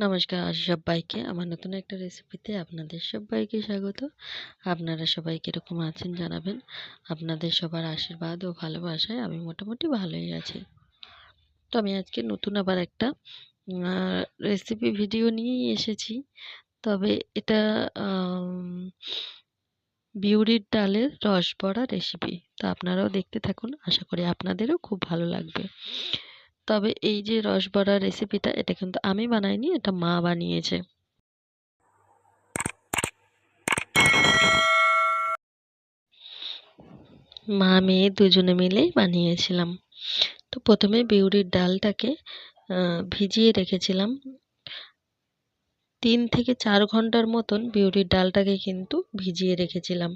নমস্কার সবাইকে। আমার নতুন একটা রেসিপিতে আপনাদের সবাইকে স্বাগত। আপনারা সবাই কীরকম আছেন জানাবেন। আপনাদের সবার আশীর্বাদ ও ভালোবাসায় আমি মোটামুটি ভালোই আছি। তো আমি আজকে নতুন আবার একটা রেসিপি ভিডিও নিয়েই এসেছি। তবে এটা বিউরির ডালের রস বড়া রেসিপি তো আপনারাও দেখতে থাকুন। আশা করি আপনাদেরও খুব ভালো লাগবে। তবে এই যে রসবড়া রেসিপিটা এটা কিন্তু আমি বানাইনি, এটা মা বানিয়েছে। মা, মেয়ে দুজনে মিলেই বানিয়েছিলাম। তো প্রথমে বিউরির ডালটাকে ভিজিয়ে রেখেছিলাম। তিন থেকে চার ঘণ্টার মতন বিউরির ডালটাকে কিন্তু ভিজিয়ে রেখেছিলাম।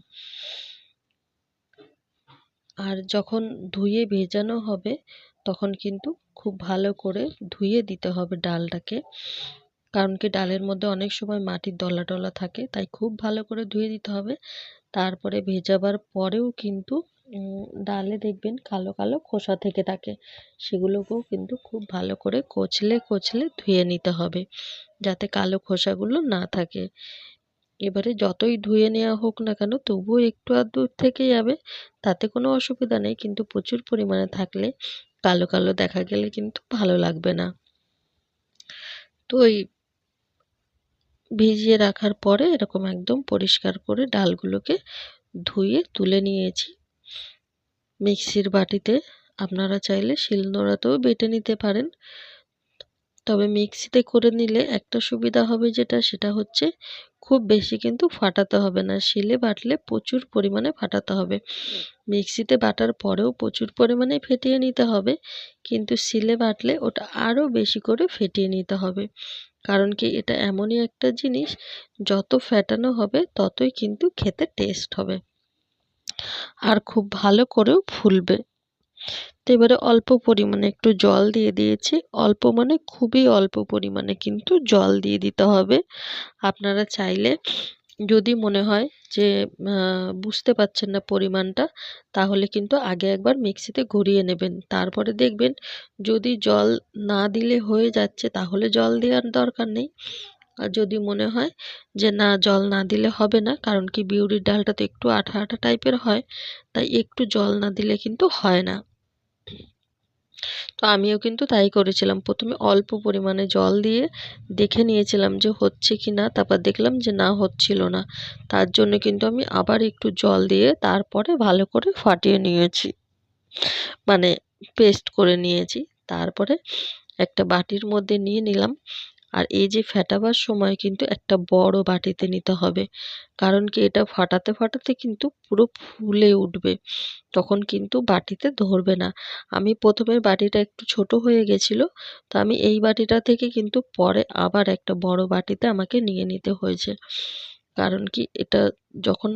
আর যখন ধুয়ে ভেজানো হবে, তখন কিন্তু খুব ভালো করে ধুয়ে দিতে হবে ডালটাকে। কারণ কি ডালের মধ্যে অনেক সময় মাটির দলা টলা থাকে, তাই খুব ভালো করে ধুয়ে দিতে হবে। তারপরে ভেজাবার পরেও কিন্তু ডালে দেখবেন কালো কালো খোসা থেকে থাকে, সেগুলোকেও কিন্তু খুব ভালো করে কচলে কচলে ধুয়ে নিতে হবে, যাতে কালো খোসাগুলো না থাকে। এবারে যতই ধুয়ে নেওয়া হোক না কেন, তবুও একটু আধটু থেকে যাবে, তাতে কোনো অসুবিধা নেই, কিন্তু প্রচুর পরিমাণে থাকলে কালো কালো দেখা গেলে কিন্তু ভালো লাগবে না। তো ওই ভিজিয়ে রাখার পরে এরকম একদম পরিষ্কার করে ডালগুলোকে ধুয়ে তুলে নিয়েছি। মিক্সির বাটিতে। আপনারা চাইলে শিলনোড়াতেও বেটে নিতে পারেন। তবে মিক্সিতে করে নিলে একটা সুবিধা হবে যেটা, সেটা হচ্ছে খুব বেশি কিন্তু ফাটাতে হবে না। শিলে বাটলে প্রচুর পরিমাণে ফাটাতে হবে। মিক্সিতে বাটার পরেও প্রচুর পরিমাণে ফেটিয়ে নিতে হবে, কিন্তু শিলে বাটলে ওটা আরও বেশি করে ফেটিয়ে নিতে হবে। কারণ কি, এটা এমনই একটা জিনিস, যত ফ্যাটানো হবে ততই কিন্তু খেতে টেস্ট হবে। আর খুব ভালো করেও ফুলবে। তো এবারে অল্প পরিমাণে একটু জল দিয়ে দিয়েছি। অল্প মানে খুবই অল্প পরিমাণে কিন্তু জল দিয়ে দিতে হবে। আপনারা চাইলে যদি মনে হয় যে বুঝতে পারছেন না পরিমাণটা, তাহলে কিন্তু আগে একবার মিক্সিতে ঘুরিয়ে নেবেন। তারপরে দেখবেন যদি জল না দিলে হয়ে যাচ্ছে, তাহলে জল দেওয়ার দরকার নেই। আর যদি মনে হয় যে, না, জল না দিলে হবে না, কারণ কি বিউরির ডালটা তো একটু আঠা আঠা টাইপের হয়, তাই একটু জল না দিলে কিন্তু হয় না। তো আমিও কিন্তু তাই করেছিলাম। প্রথমে অল্প পরিমাণে জল দিয়ে দেখে নিয়েছিলাম যে হচ্ছে কি না, তারপর দেখলাম যে না, হচ্ছিল না। তার জন্য কিন্তু আমি আবার একটু জল দিয়ে তারপরে ভালো করে ফাটিয়ে নিয়েছি। মানে পেস্ট করে নিয়েছি। তারপরে একটা বাটির মধ্যে নিয়ে নিলাম। আর এই যে ফেটাবার সময় কিন্তু একটা বড় বাটিতে নিতে হবে। কারণ কি এটা ফাটাতে ফাটাতে কিন্তু পুরো ফুলে উঠবে। তখন কিন্তু বাটিতে ধরবে না। আমি প্রথমের বাটিটা একটু ছোট হয়ে গেছিল, তো আমি এই বাটিটা থেকে কিন্তু পরে আবার একটা বড় বাটিতে আমাকে নিয়ে নিতে হয়েছে। কারণ কি এটা যখন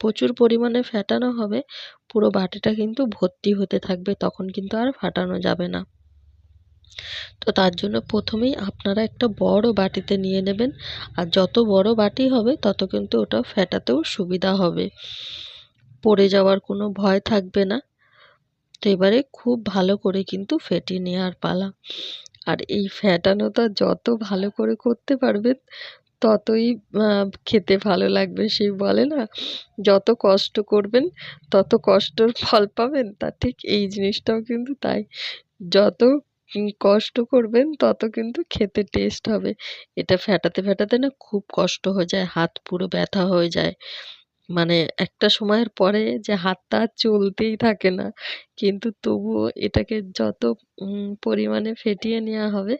প্রচুর পরিমাণে ফেটানো হবে, পুরো বাটিটা কিন্তু ভর্তি হতে থাকবে, তখন কিন্তু আর ফাটানো যাবে না। তো তার জন্য প্রথমেই আপনারা একটা বড় বাটিতে নিয়ে নেবেন। আর যত বড় বাটি হবে, তত কিন্তু ওটা ফেটাতেও সুবিধা হবে। পড়ে যাওয়ার কোনো ভয় থাকবে না। তো এবারে খুব ভালো করে কিন্তু ফেটিয়ে নেওয়ার পালা। আর এই ফ্যাটানোটা যত ভালো করে করতে পারবেন, ততই খেতে ভালো লাগবে সেই বলে না। যত কষ্ট করবেন, তত কষ্টর ফল পাবেন, তা ঠিক এই জিনিসটাও কিন্তু তাই। যত কষ্ট করবেন, তত কিন্তু খেতে টেস্ট হবে। এটা ফেটাতে ফেটাতে না খুব কষ্ট হয়ে যায়, হাত পুরো ব্যথা হয়ে যায়। মানে একটা সময়ের পরে যে হাতটা আর চলতেই থাকে না, কিন্তু তবুও এটাকে যত পরিমাণে ফেটিয়ে নেওয়া হবে,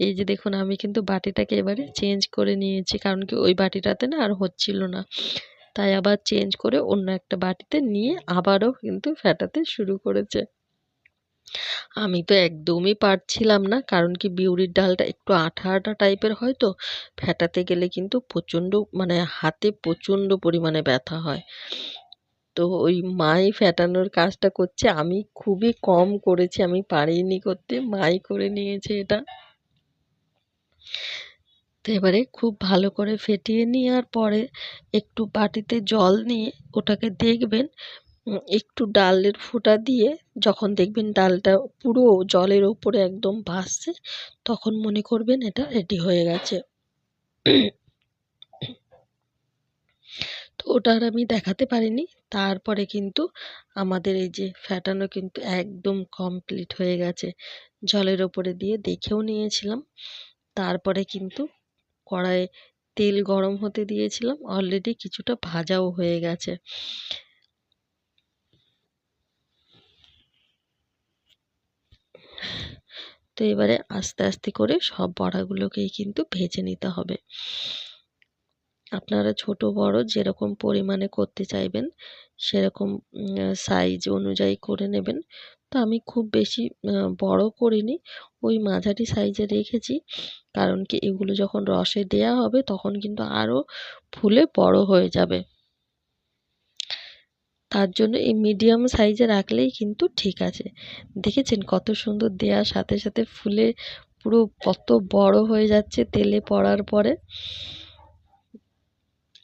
এই যে দেখুন আমি কিন্তু বাটিটাকে এবারে চেঞ্জ করে নিয়েছি, কারণ কি ওই বাটিটাতে না আর হচ্ছিল না। তাই আবার চেঞ্জ করে অন্য একটা বাটিতে নিয়ে আবারও কিন্তু ফেটাতে শুরু করেছে। আমি তো একদমই পারছিলাম না। কারণ কি বিউলির ডালটা একটু আঠা আঠা টাইপের হয় তো? ফেটাতে গেলে কিন্তু প্রচণ্ড মানে হাতে প্রচণ্ড পরিমাণে ব্যথা হয়। তো ওই মাই ফেটানোর কাজটা করছে। আমি খুবই কম করেছি, আমি পারিনি করতে, মাই করে নিয়েছে এটা। তো এবারে খুব ভালো করে ফেটিয়ে নেওয়ার পরে একটু বাটিতে জল নিয়ে ওটাকে দেখবেন একটু ডালের ফোঁটা দিয়ে যখন দেখবেন ডালটা পুরো জলের ওপরে একদম ভাসছে, তখন মনে করবেন এটা রেডি হয়ে গেছে। তো ওটা আর আমি দেখাতে পারিনি, তারপরে কিন্তু আমাদের এই যে ফ্যাটানো কিন্তু একদম কমপ্লিট হয়ে গেছে। জলের ওপরে দিয়ে দেখেও নিয়েছিলাম, তারপরে কিন্তু কড়াইয়ে তেল গরম হতে দিয়েছিলাম অলরেডি কিছুটা ভাজাও হয়ে গেছে। তো এবারে আস্তে আস্তে করে সব বড়াগুলোকেই কিন্তু ভেজে নিতে হবে। আপনারা ছোট, বড় যেরকম পরিমাণে করতে চাইবেন, সেরকম সাইজ অনুযায়ী করে নেবেন। তো আমি খুব বেশি বড় করিনি, ওই মাঝারি সাইজে রেখেছি। কারণ কি, এগুলো যখন রসে দেয়া হবে, তখন কিন্তু আরও ফুলে বড় হয়ে যাবে। তার জন্য এই মিডিয়াম সাইজে রাখলেই কিন্তু ঠিক আছে। দেখেছেন কত সুন্দর দেওয়ার সাথে সাথে ফুলে পুরো কত বড় হয়ে যাচ্ছে তেলে পড়ার পরে।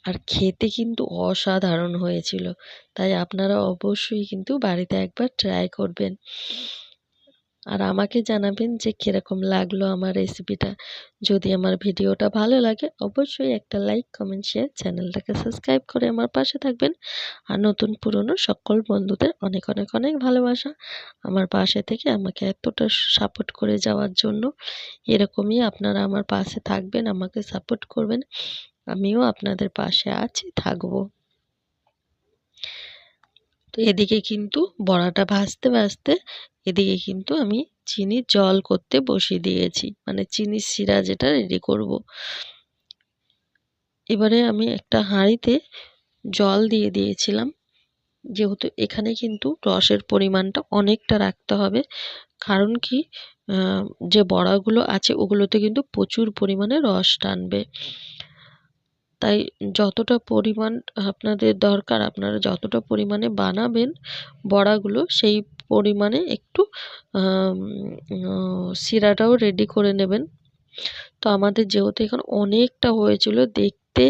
আর খেতে কিন্তু অসাধারণ হয়েছিল, তাই আপনারা অবশ্যই কিন্তু বাড়িতে একবার ট্রাই করবেন। আর আমাকে জানাবেন যে কীরকম লাগল আমার রেসিপিটা যদি আমার ভিডিওটা ভালো লাগে, অবশ্যই একটা লাইক কমেন্ট শেয়ার চ্যানেলটাকে সাবস্ক্রাইব করে আমার পাশে থাকবেন। আর নতুন পুরনো সকল বন্ধুদের অনেক অনেক অনেক ভালোবাসা আমার পাশে থেকে আমাকে এতটা সাপোর্ট করে যাওয়ার জন্য। এরকমই আপনারা আমার পাশে থাকবেন, আমাকে সাপোর্ট করবেন। আমিও আপনাদের পাশে আছি, থাকব। তো এদিকে কিন্তু বড়াটা ভাজতে ভাজতে এদিকে কিন্তু আমি চিনির জল করতে বসিয়ে দিয়েছি। মানে চিনির শিরা যেটা রেডি করব। এবারে আমি একটা হাঁড়িতে জল দিয়ে দিয়েছিলাম। যেহেতু এখানে কিন্তু রসের পরিমাণটা অনেকটা রাখতে হবে। কারণ কি যে বড়াগুলো আছে ওগুলোতে কিন্তু প্রচুর পরিমাণে রস টানবে। তাই যতটা পরিমাণ আপনাদের দরকার, আপনারা যতটা পরিমাণে বানাবেন বড়াগুলো, সেই পরিমাণে একটু শিরাটাও রেডি করে নেবেন। তো আমাদের যেহেতু এখন অনেকটা হয়েছিল, দেখতে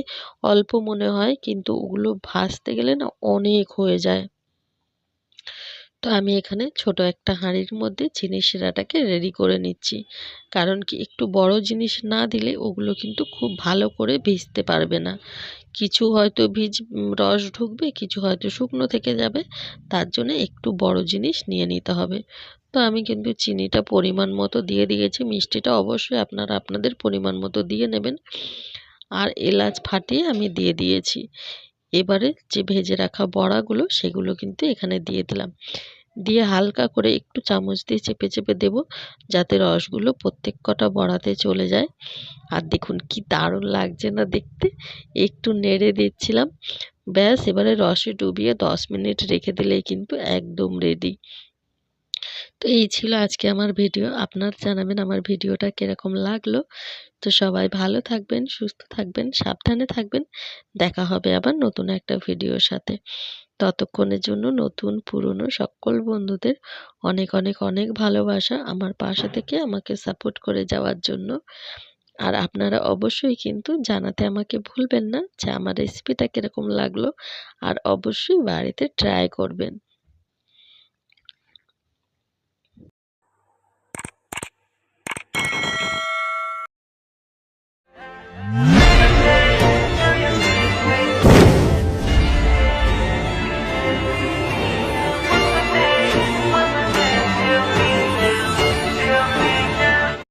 অল্প মনে হয়, কিন্তু ওগুলো ভাজতে গেলে না অনেক হয়ে যায়। তো আমি এখানে ছোট একটা হাঁড়ির মধ্যে চিনি শিরাটাকে রেডি করে নিচ্ছি। কারণ কি একটু বড় জিনিস না দিলে ওগুলো কিন্তু খুব ভালো করে ভিজতে পারবে না। কিছু হয়তো ভিজ রস ঢুকবে, কিছু হয়তো শুকনো থেকে যাবে, তার জন্য একটু বড় জিনিস নিয়ে নিতে হবে। তো আমি কিন্তু চিনিটা পরিমাণ মতো দিয়ে দিয়েছি, মিষ্টিটা অবশ্যই আপনারা আপনাদের পরিমাণ মতো দিয়ে নেবেন। আর এলাচ ফাটিয়ে আমি দিয়ে দিয়েছি। এবারে যে ভেজে রাখা বড়াগুলো, সেগুলো কিন্তু এখানে দিয়ে দিলাম। দিয়ে হালকা করে একটু চামচ দিয়ে চেপে চেপে দেব, যাতে রসগুলো প্রত্যেক কটা বড়াতে চলে যায়। আর দেখুন কি দারুণ লাগছে না দেখতে। একটু নেড়ে দিচ্ছিলাম। ব্যাস, এবারে রসে ডুবিয়ে দশ মিনিট রেখে দিলেই কিন্তু একদম রেডি তো এই ছিল আজকে আমার ভিডিও। আপনার জানাবেন আমার ভিডিওটা কীরকম লাগল। তো সবাই ভালো থাকবেন, সুস্থ থাকবেন, সাবধানে থাকবেন। দেখা হবে আবার নতুন একটা ভিডিওর সাথে। ততক্ষণের জন্য নতুন, পুরনো সকল বন্ধুদের অনেক অনেক অনেক ভালোবাসা আমার পাশে থেকে আমাকে সাপোর্ট করে যাওয়ার জন্য। আর আপনারা অবশ্যই কিন্তু জানাতে আমাকে ভুলবেন না যে আমার রেসিপিটা কীরকম লাগল। আর অবশ্যই বাড়িতে ট্রাই করবেন।